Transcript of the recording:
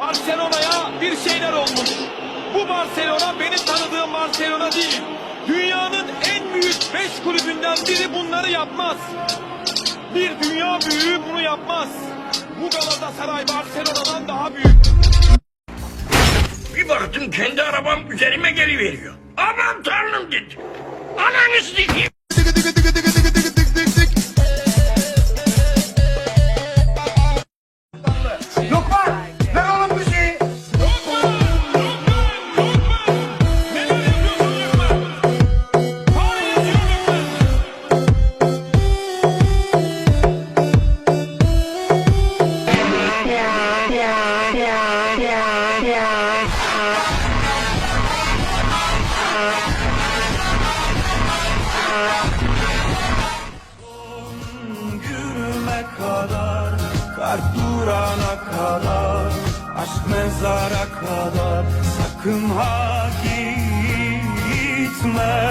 Barcelona'ya bir şeyler olmuş. Bu Barcelona benim tanıdığım Barcelona değil. Dünyanın en büyük beş kulübünden biri bunları yapmaz. Bir dünya büyüğü bunu yapmaz. Bu Galatasaray Barcelona'dan daha büyük. Bir baktım kendi arabam üzerime geliveriyor. Aman tanrım dedi. Ananı sikeyim. Kalp durana kadar, aşk mezara kadar, sakın ha gitme.